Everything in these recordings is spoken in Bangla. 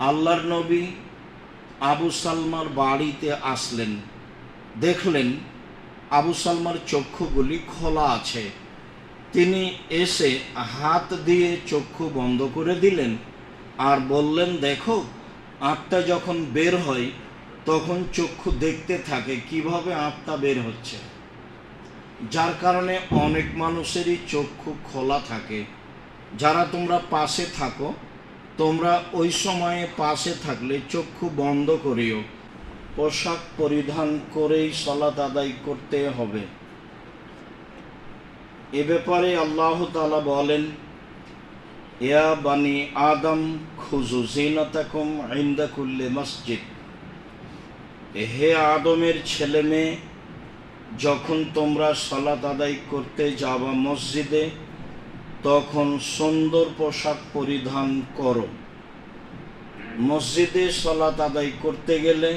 আল্লাহর নবী আবু সালমার বাড়িতে আসলেন। দেখলেন আবু সালমার চক্ষুগুলি খোলা আছে। তিনি এসে হাত দিয়ে চক্ষু বন্ধ করে দিলেন আর বললেন, দেখো, আত্মা যখন বের হয়, তখন চক্ষু দেখতে থাকে, কীভাবে আত্মা বের হচ্ছে? যার কারণে অনেক মানুষেরই চক্ষু খোলা থাকে। যারা তোমরা পাশে থাকো তোমরা ওই সময়ে পাশে থাকলে চক্ষু বন্ধ করিও। পোশাক পরিধান করেই সলাত আদায় করতে হবে। এ ব্যাপারে আল্লাহ তালা বলেন, ইয়া বানি আদম খুজু জিনাতাকুম ইন্দা কুল্লে মসজিদ। হে আদমের ছেলে মেয়ে যখন তোমরা সলাত আদায় করতে যাবা মসজিদে তখন সুন্দর পোশাক পরিধান করো। মসজিদে সলাত আদায় করতে গেলে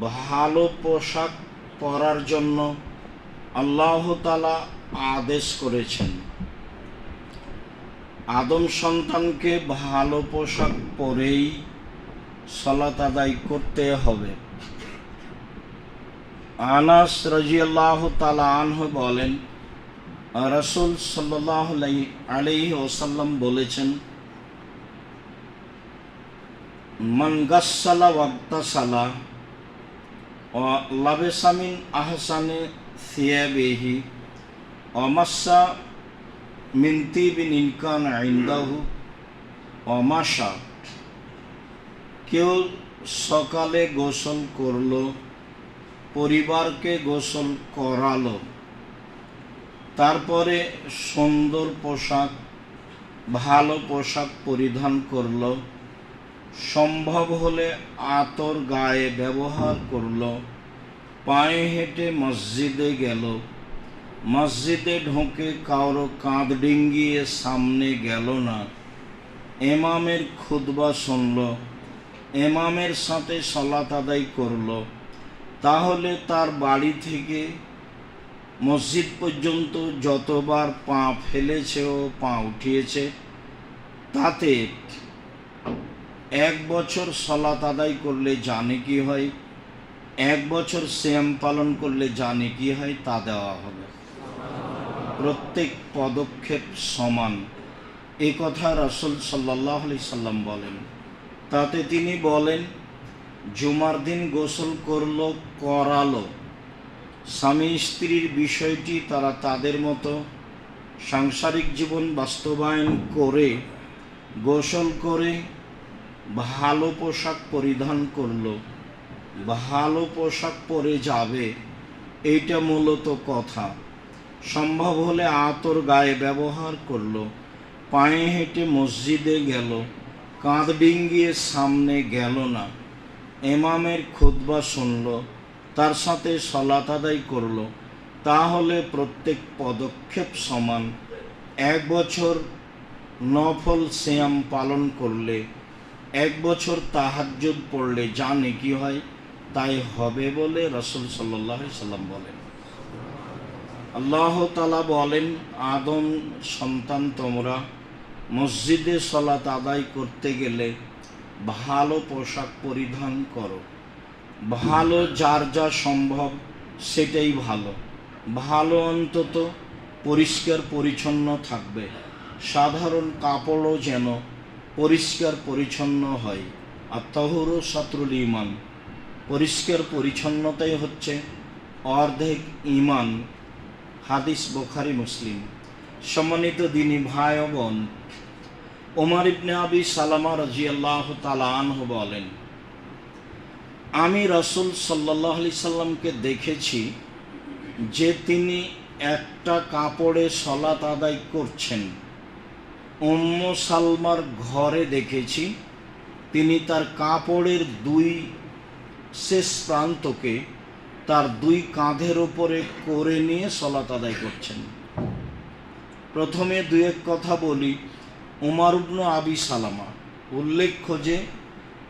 ভালো পোশাক পরার জন্য আল্লাহ তালা আদেশ করেছেন। আদম সন্তানকে ভালো পোশাক পরেই সলাত আদায় করতে হবে। আনাস রাজিয়াল্লাহ তালা আনহ বলেন রসুল সাল্লাহ আলাইহি ওসাল্লাম বলেছেন, মান গাসালা ওয়াক্তাসালা ও লাবেসামিন আহসানে সিয়াবেহি অমাসা মিনতি বিন ইনকান আইন্দাহু অমাসা কেউ সকালে গোসল করল, পরিবারকে গোসল করালো তারপরে সুন্দর পোশাক, ভালো পোশাক পরিধান করল। সম্ভব হলে আতর গায়ে ব্যবহার করল। পায়ে হেঁটে মসজিদে গেল। মসজিদে ঢোকে কারও কাঁধ ডিঙ্গিয়ে সামনে গেল না। এমামের খুদবা শুনল। এমামের সাথে সলাত আদায় করল। তাহলে তার বাড়ি থেকে মসজিদ পর্যন্ত যতবার পা ফেলেছে ও পা উঠিয়েছে, তাতে এক বছর সলাত আদায় করলে জানে কি হয়, এক বছর শ্যাম পালন করলে জানে কি হয়, তা দেওয়া হবে। প্রত্যেক পদক্ষেপ সমান। এ কথা রসুল সাল্লাহ আলি সাল্লাম বলেন। তাতে তিনি বলেন, জুমার দিন গোসল করল, করালো। স্বামী স্ত্রীর বিষয়টি তারা তাদের মতো সাংসারিক জীবন বাস্তবায়ন করে, গোসল করে, ভালো পোশাক পরিধান করল। ভালো পোশাক পরে যাবে, এইটা মূলত কথা। সম্ভব হলে আতর গায়ে ব্যবহার করল, পায়ে হেঁটে মসজিদে গেল, কাঁধ ডিঙ্গিয়ে সামনে গেল না। এমামের খুতবা শুনল তার সাথে সলাত আদায় করল। তাহলে প্রত্যেক পদক্ষেপ সমান এক বছর নফল শ্যাম পালন করলে, এক বছর তাহাজ্জুদ পড়লে জানে কি হয় তাই হবে বলে রসুল সাল্লাহ সাল্লাম বলেন। আল্লাহ তালা বলেন, আদম সন্তান তোমরা মসজিদে সলাত আদায় করতে গেলে ভালো পোশাক পরিধান করো। ভালো যার যা সম্ভব, সেটাই ভালো। ভালো অন্তত পরিষ্কার পরিচ্ছন্ন থাকবে। সাধারণ কাপড়ও যেন পরিষ্কার পরিচ্ছন্ন হয়। আর তহর শত্রুল ইমান পরিষ্কার পরিচ্ছন্নতাই হচ্ছে অর্ধেক ইমান হাদিস বোখারি, মুসলিম। সম্মানিত দিনী ভাই বোন ওমর ইবনে আবি সালামা রাজিয়াল্লাহ তালা আনহু বলেন আমি রসুল সাল্লাহ আলি সাল্লামকে দেখেছি যে তিনি একটা কাপড়ে সলাত আদায় করছেন। উম্ম সালমার ঘরে দেখেছি তিনি তার কাপড়ের দুই শেষ প্রান্তকে তার দুই কাঁধের ওপরে করে নিয়ে সলাত আদায় করছেন। প্রথমে দু এক কথা বলি, উমার উবনু আবি সালামা। উল্লেখ্য যে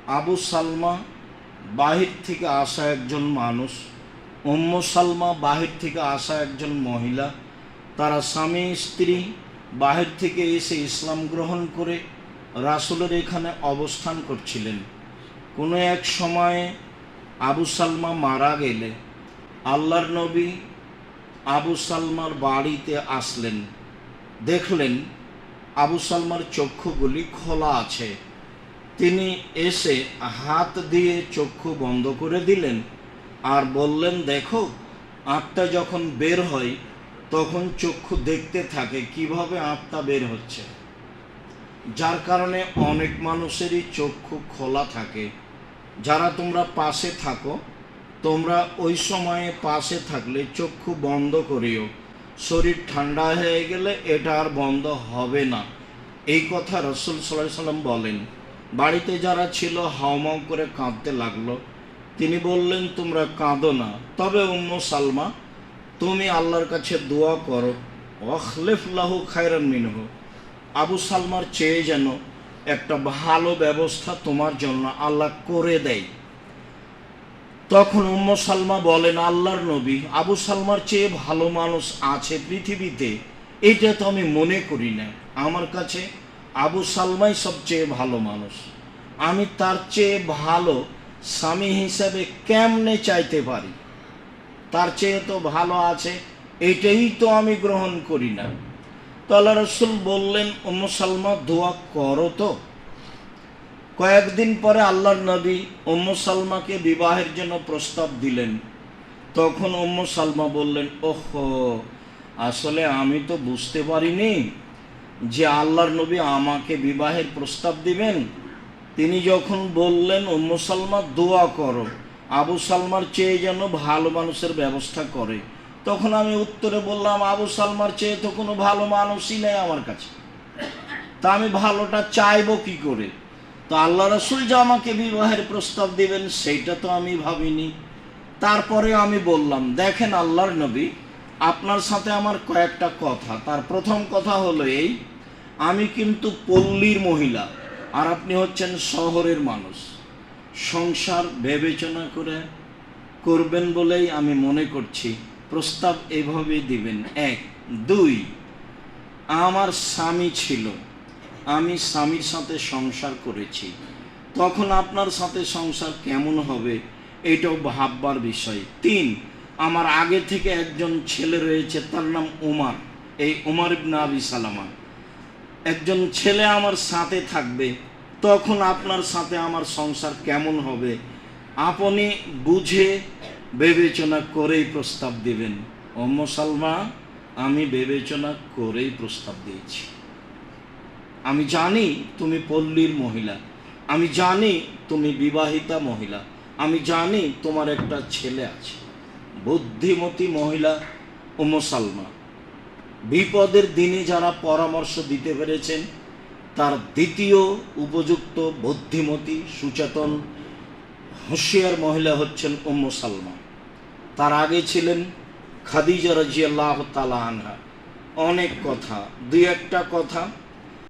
আবু সালমা বাহির থেকে আসা একজন মানুষ, উম্ম সালমা বাহির থেকে আসা একজন মহিলা, তারা স্বামী, স্ত্রী বাহির থেকে এসে ইসলাম গ্রহণ করে রাসুলের এখানে অবস্থান করছিলেন। কোনো এক সময়ে আবু সালমা মারা গেলে আল্লাহর নবী আবু সালমার বাড়িতে আসলেন। দেখলেন আবু সালমার চক্ষুগুলি খোলা আছে। তিনি এসে হাত দিয়ে চক্ষু বন্ধ করে দিলেন আর বললেন, দেখো, আত্মা যখন বের হয়, তখন চক্ষু দেখতে থাকে, কীভাবে আত্মা বের হচ্ছে? যার কারণে অনেক মানুষেরই চক্ষু খোলা থাকে। যারা তোমরা পাশে থাকো, তোমরা ওই সময়ে পাশে থাকলে চক্ষু বন্ধ করিও। শরীর ঠান্ডা হয়ে গেলে এটা আর বন্ধ হবে না। এই কথা রসুল সাল্লাহ সাল্লাম বলেন। বাড়িতে যারা ছিল হাওমাও করে কাঁদতে লাগল। তিনি বললেন, তোমরা কাঁদো না। তবে উম্ম সালমা, তুমি আল্লাহর কাছে দোয়া করো। লাহু খায়রান মিনহু। আবু সালমার চেয়ে যেন একটা ভালো ব্যবস্থা তোমার জন্য আল্লাহ করে দেয়। তখন উম্ম সালমা বলেন, আল্লাহর নবী, আবু সালমার চেয়ে ভালো মানুষ আছে পৃথিবীতে। এটা তো আমি মনে করি না। আমার কাছে আবু সালমাই সবচেয়ে ভালো মানুষ। আমি তার চেয়ে ভালো স্বামী হিসাবে কেমনে চাইতে পারি? তার চেয়ে তো ভালো আছে, এটাই তো আমি গ্রহণ করি না। তো আল্লাহ রসুল বললেন সালমা, দোয়া করো তো। কয়েকদিন পরে আল্লাহর নবী সালমাকে বিবাহের জন্য প্রস্তাব দিলেন। তখন সালমা বললেন, ওহো, আসলে আমি তো বুঝতে পারিনি। যে আল্লাহর নবী আমাকে বিবাহের প্রস্তাব দিবেন, তিনি যখন বললেন উম্ম সালমা দোয়া করো। আবু সালমার চেয়ে যেন ভালো মানুষের ব্যবস্থা করে। তখন আমি উত্তরে বললাম, আবু সালমার চেয়ে তো কোনো ভালো মানুষই নেই আমার কাছে। তা আমি ভালোটা চাইব কি করে? তো আল্লাহ রসুল যে আমাকে বিবাহের প্রস্তাব দিবেন, সেইটা তো আমি ভাবিনি। তারপরে আমি বললাম, দেখেন আল্লাহর নবী আপনার সাথে আমার কয়েকটা কথা। তার প্রথম কথা হলো এই, আমি কিন্তু পল্লীর মহিলা, আর আপনি হচ্ছেন শহরের মানুষ। সংসার বিবেচনা করে করবেন বলেই আমি মনে করছি। প্রস্তাব এভাবে দিবেন। এক, দুই, আমার স্বামী ছিল, আমি স্বামীর সাথে সংসার করেছি। তখন আপনার সাথে সংসার কেমন হবে, এটাও ভাববার বিষয়। তিন আমার আগে থেকে একজন ছেলে রয়েছে, তার নাম উমার। এই উমার ইবনা আবি সালামা। একজন ছেলে আমার সাথে থাকবে, তখন আপনার সাথে আমার সংসার কেমন হবে? আপনি বুঝে বিবেচনা করেই প্রস্তাব দিবেন। অম্ম সালমা আমি বিবেচনা করেই প্রস্তাব দিয়েছি। আমি জানি তুমি পল্লীর মহিলা। আমি জানি তুমি বিবাহিতা মহিলা। আমি জানি তোমার একটা ছেলে আছে। বুদ্ধিমতী মহিলা উম্ম সালমা বিপদের দিনে যারা পরামর্শ দিতে পেরেছেন, তার দ্বিতীয় উপযুক্ত বুদ্ধিমতী, সুচেতন, হুঁশিয়ার মহিলা হচ্ছেন উম্ম সালমা তার আগে ছিলেন খাদিজা রাজিয়াল্লাহ তালা আনহা। অনেক কথা, দুই একটা কথা